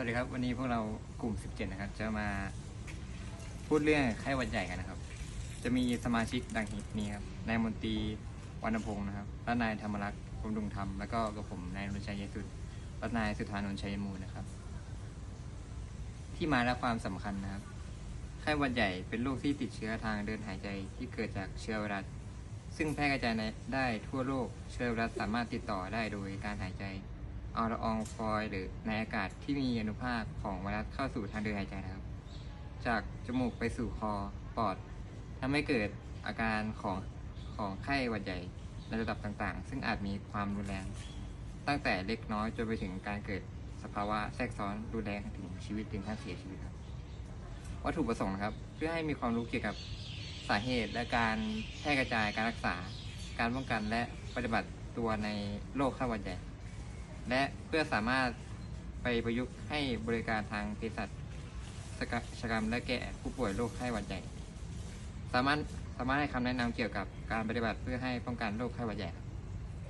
สวัสดีครับ วันนี้พวกเรากลุ่ม 17 นะครับ จะมาพูดเรื่องไข้หวัดใหญ่กันนะครับ จะมีสมาชิกดังนี้ครับนายมนตรีวรรณพงศ์นะครับและนายธรรมรักษ์บำรุงธรรมแล้วก็กับผมนายนนท์ชัยเยสุดและนายสุธานนท์ชัยมูลนะครับ ที่มาและความสำคัญนะครับไข้หวัดใหญ่เป็นโรคที่ติดเชื้อทางเดินหายใจที่เกิดจากเชื้อไวรัสซึ่งแพร่กระจายได้ทั่วโลกเชื้อไวรัสสามารถติดต่อได้โดยการหายใจ เอาละอองฟอยล์หรือในอากาศที่มีอนุภาคของไวรัสเข้าสู่ทางเดินหายใจนะครับ จากจมูกไปสู่คอปอดทำให้เกิดอาการของของไข้หวัดใหญ่ในระดับต่างๆ ซึ่งอาจมีความรุนแรง ตั้งแต่เล็กน้อยจนไปถึงการเกิดสภาวะแทรกซ้อนรุนแรงถึงชีวิตถึงขั้นเสียชีวิตครับ วัตถุประสงค์นะครับ เพื่อให้มีความรู้เกี่ยวกับสาเหตุและการแพร่กระจายการรักษา การป้องกันและปฏิบัติตัวในโรคไข้หวัดใหญ่ และเพื่อสามารถไปประยุกต์ให้บริการทางเภสัชกรรมและแก่ผู้ป่วยโรคไข้หวัดใหญ่ สามารถสามารถให้คำแนะนำเกี่ยวกับการปฏิบัติเพื่อให้ป้องกันโรคไข้หวัดใหญ่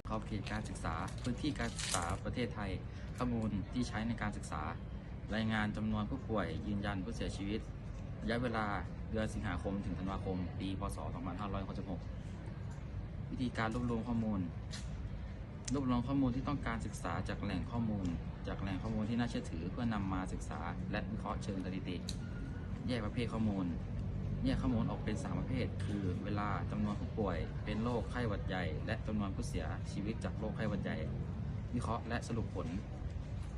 ขอบเขตการศึกษา พื้นที่การศึกษาประเทศไทย ข้อมูลที่ใช้ในการศึกษา รายงานจำนวนผู้ป่วยยืนยันผู้เสียชีวิต ระยะเวลาเดือนสิงหาคมถึงธันวาคม ปี พศ 2566 วิธีการรวบรวมข้อมูล รวบรวมข้อมูลที่ต้องการศึกษาจากแหล่งข้อมูล จากแหล่งข้อมูลที่น่าเชื่อถือเพื่อนำมาศึกษา และวิเคราะห์เชิงสถิติ แยกประเภทข้อมูล แยกข้อมูลออกเป็น 3 ประเภท คือเวลาจำนวนผู้ป่วย เป็นโรคไข้หวัดใหญ่ และจำนวนผู้เสียชีวิตจากโรคไข้หวัดใหญ่ วิเคราะห์และสรุปผล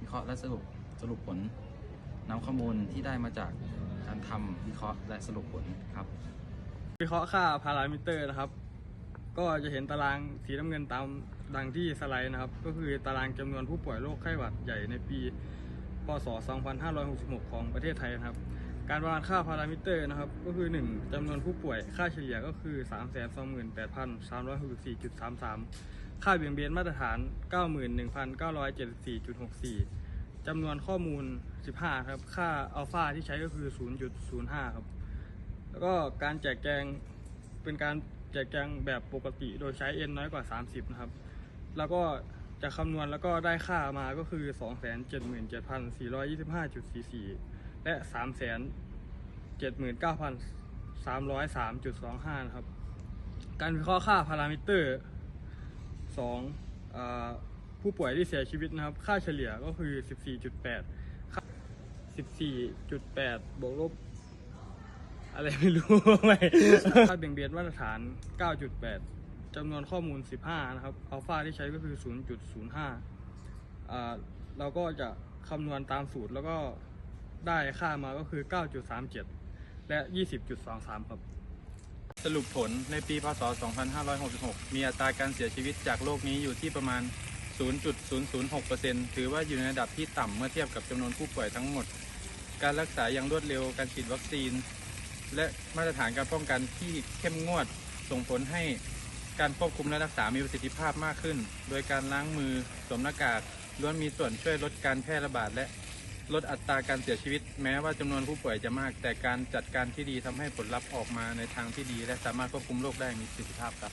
วิเคราะห์และสรุปสรุปผลนำข้อมูลที่ได้มาจากการทำวิเคราะห์และสรุปผลครับ วิเคราะห์ค่าพารามิเตอร์นะครับ ก็จะเห็นตารางสีน้ำเงินตาม ดังที่สไลด์นะครับ ก็คือตารางจำนวนผู้ป่วยโรคไข้หวัดใหญ่ในปี พศ 2566 ของประเทศไทยนะครับ การประมาณค่าพารามิเตอร์นะครับ ก็คือ 1จำนวนผู้ป่วย ค่าเฉลี่ยก็คือ 328,364.33 ค่าเบี่ยงเบนมาตรฐาน 91,974.64 จำนวนข้อมูล 15 ครับ ค่าอัลฟาที่ใช้ก็คือ 0.05 ครับ แล้วก็การแจกแจงเป็นการแจกแจงแบบปกติโดยใช้ n น้อยกว่า 30 นะครับ แล้วก็จะคำนวณแล้วก็ได้ค่ามาก็คือ 277,425.44 และ 379,303.25 นะครับ การวิเคราะห์ค่าพารามิเตอร์2ผู้ป่วยที่เสียชีวิตนะครับ ค่าเฉลี่ยก็คือ 14.8ค่า14.8 บวกลบ อะไรไม่รู้ ไม่ค่าเบี่ยงเบนมาตรฐาน 9.8 จำนวนข้อมูล 15 นะครับ อัลฟาที่ใช้ก็คือ 0.05อ่าเราก็จะคำนวณตามสูตรแล้วก็ได้ค่ามาก็คือ 9.37 และ 20.23 ครับ สรุปผลในปีพศ 2566 มีอัตราการเสียชีวิตจากโรคนี้อยู่ที่ประมาณ 0.006%ถือว่าอยู่ในระดับที่ต่ำเมื่อเทียบกับจำนวนผู้ป่วยทั้งหมด การรักษาอย่างรวดเร็ว การฉีดวัคซีน และมาตรฐานการป้องกันที่เข้มงวดส่งผลให้ การควบคุมและรักษามีประสิทธิภาพมากขึ้น โดยการล้างมือสวมหน้ากากล้วนมีส่วนช่วยลดการแพร่ระบาดและลดอัตราการเสียชีวิต แม้ว่าจำนวนผู้ป่วยจะมาก แต่การจัดการที่ดีทำให้ผลลัพธ์ออกมาในทางที่ดี และสามารถควบคุมโรคได้มีประสิทธิภาพครับ